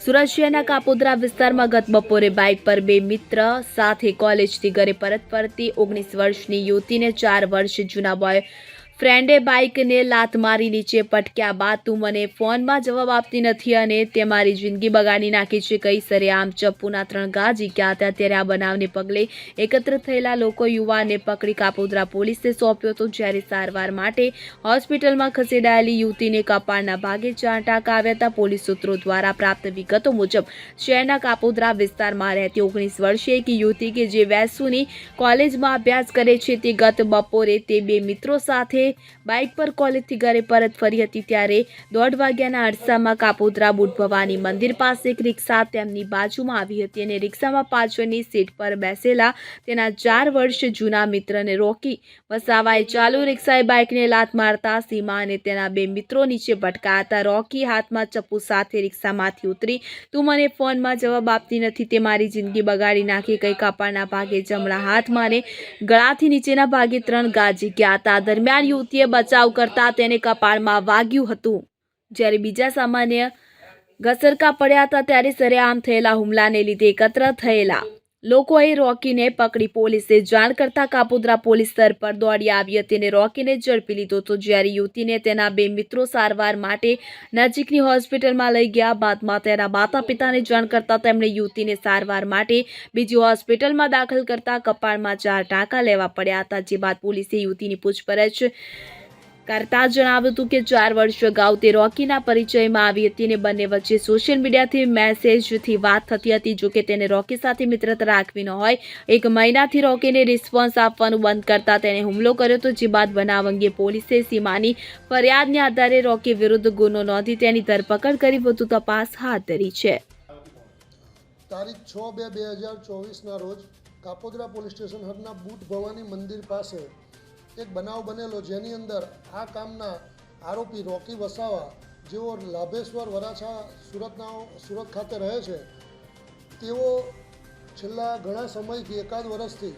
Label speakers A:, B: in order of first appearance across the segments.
A: સુરત શહેરના કાપોદ્રા વિસ્તારમાં ગત બપોરે બાઇક પર બે મિત્ર સાથે કોલેજથી ઘરે પરત ફરતી ઓગણીસ વર્ષની યુવતીને ચાર વર્ષ જૂના બોય ફ્રેન્ડે બાઇકને લાત મારી નીચે પટક્યા બાદ તું મને ફોનમાં જવાબ આપતી નથી અને તે મારી જિંદગી બગાડી નાખી છે. કઈ સરેઆમ ચપ્પુના ત્રણ ઘા ઝીક્યા હતા ત્યારે આ બનાવને પગલે એકત્ર થયેલા લોકો યુવાનને પકડી કાપોદરા પોલીસે સોંપ્યો હતો. જ્યારે સારવાર માટે હોસ્પિટલમાં ખસેડાયેલી યુવતીને કપાળના ભાગે ચાર ટાંકા આવ્યા હતા. પોલીસ સૂત્રો દ્વારા પ્રાપ્ત વિગતો મુજબ, શહેરના કાપોદરા વિસ્તારમાં રહેતી ઓગણીસ વર્ષીય એક યુવતી કે જે વેસુની કોલેજમાં અભ્યાસ કરે છે તે ગત બપોરે તે બે મિત્રો સાથે બાઇક પર કોલેજથી ઘરે પરત ફરી હતી ત્યારે દોઢ વાગ્યાના અરસામાં કાપોદ્રા બુટ ભવાની મંદિર પાસે એક રિક્ષા તેમની બાજુમાં આવી હતી અને રિક્ષામાં પાછળની સીટ પર બેસેલા તેના ચાર વર્ષ જૂના મિત્રને રોકી વસાવાએ ચાલુ રિક્ષાએ બાઇકને લાત મારતા સીમા અને તેના બે મિત્રો નીચે ભટકાયા રોકી હાથમાં ચપ્પુ સાથે રિક્ષામાંથી ઉતરી, તું મને ફોનમાં જવાબ આપતી નથી, તે મારી જિંદગી બગાડી નાખી, કઈ કપાળના ભાગે જમણા હાથમાં અને ગળાથી નીચેના ભાગે ત્રણ ગાજી ગયા હતા. દરમિયાન યુવતીએ બચાવ કરતા તેને કપાળમાં વાગ્યું હતું. જ્યારે બીજા સામાન્ય ઘસરકા પડ્યા હતા ત્યારે સરેઆમ થયેલા હુમલાને લીધે એકત્ર થયેલા લોકોએ રોકીને પકડી પોલીસે જાણ કરતા કાપોદ્રા પોલીસ સ્તર પર દોડી આવી હતી અને રોકીને ઝડપી લીધો હતો. જ્યારે યુવતીને તેના બે મિત્રો સારવાર માટે નજીકની હોસ્પિટલમાં લઈ ગયા બાદમાં તેના માતા પિતાને જાણ કરતા તેમણે યુવતીને સારવાર માટે બીજી હોસ્પિટલમાં દાખલ કરતા કપાળમાં ચાર ટાંકા લેવા પડ્યા હતા, જે બાદ પોલીસે યુવતીની પૂછપરછ કરતા જણાવ્યું હતું કે ચાર વર્ષ અગાઉ તે રોકીના પરિચયમાં આવી હતી અને બંને વચ્ચે સોશિયલ મીડિયાથી મેસેજથી વાત થતી હતી. જો કે તેને રોકી સાથે મિત્રતા રાખવી ન હોય, એક મહિનાથી રોકીને રિસ્પોન્સ આપવાનું બંધ કરતા તેને હુમલો કર્યો હતો, જે બાદ બનાવ અંગે પોલીસે સીમાની ફરિયાદને આધારે રોકી વિરુદ્ધ ગુનો નોંધી તેની ધરપકડ કરી વધુ તપાસ હાથ ધરી છે.
B: તારીખ છ બે બે હજાર ચોવીસના રોજ કાપોદરા પોલીસ સ્ટેશન હદના બુટ ભવાની મંદિર પાસે એક બનાવ બનેલો જેની અંદર આ કામના આરોપી રોકી વસાવા, જેઓ લાભેશ્વર, વરાછા, સુરતના, સુરત ખાતે રહે છે, તેઓ છેલ્લા ઘણા સમયથી, એકાદ વર્ષથી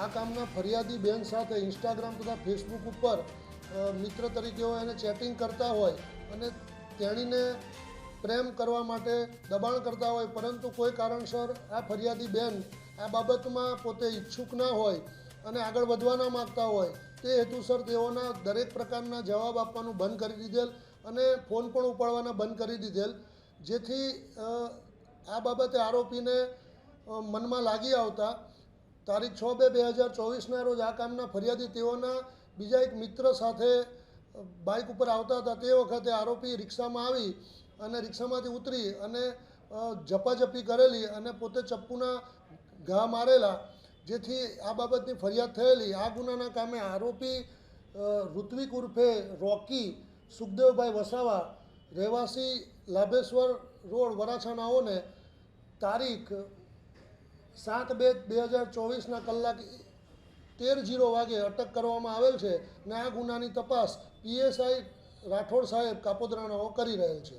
B: આ કામના ફરિયાદી બેન સાથે ઇન્સ્ટાગ્રામ તથા ફેસબુક ઉપર મિત્ર તરીકે એને ચેટિંગ કરતા હોય અને તેણીને પ્રેમ કરવા માટે દબાણ કરતા હોય, પરંતુ કોઈ કારણસર આ ફરિયાદી બેન આ બાબતમાં પોતે ઈચ્છુક ના હોય અને આગળ વધવાના માગતા હોય, તે હેતુસર તેઓના દરેક પ્રકારના જવાબ આપવાનું બંધ કરી દીધેલ અને ફોન પણ ઉપાડવાના બંધ કરી દીધેલ. જેથી આ બાબતે આરોપીને મનમાં લાગી આવતા તારીખ છ બે બે હજાર ચોવીસના રોજ આ કામના ફરિયાદી તેઓના બીજા એક મિત્ર સાથે બાઇક ઉપર આવતા હતા. તે વખતે આરોપી રિક્ષામાં આવી અને રિક્ષામાંથી ઉતરી અને ઝપાઝપી કરેલી અને પોતે ચપ્પુના ઘા મારેલા જેથી આ બાબતની ફરિયાદ થયેલી. આ ગુનાના કામે આરોપી ઋત્વિક ઉર્ફે રોકી, સુખદેવભાઈ વસાવા, રહેવાસી લાભેશ્વર રોડ, વરાછાનાઓને તારીખ સાત બે બે હજાર ચોવીસના કલાક તેર જીરો વાગે અટક કરવામાં આવેલ છે અને આ ગુનાની તપાસ પીએસઆઈ રાઠોડ સાહેબ કાપોદ્રાનાઓ કરી રહેલ છે.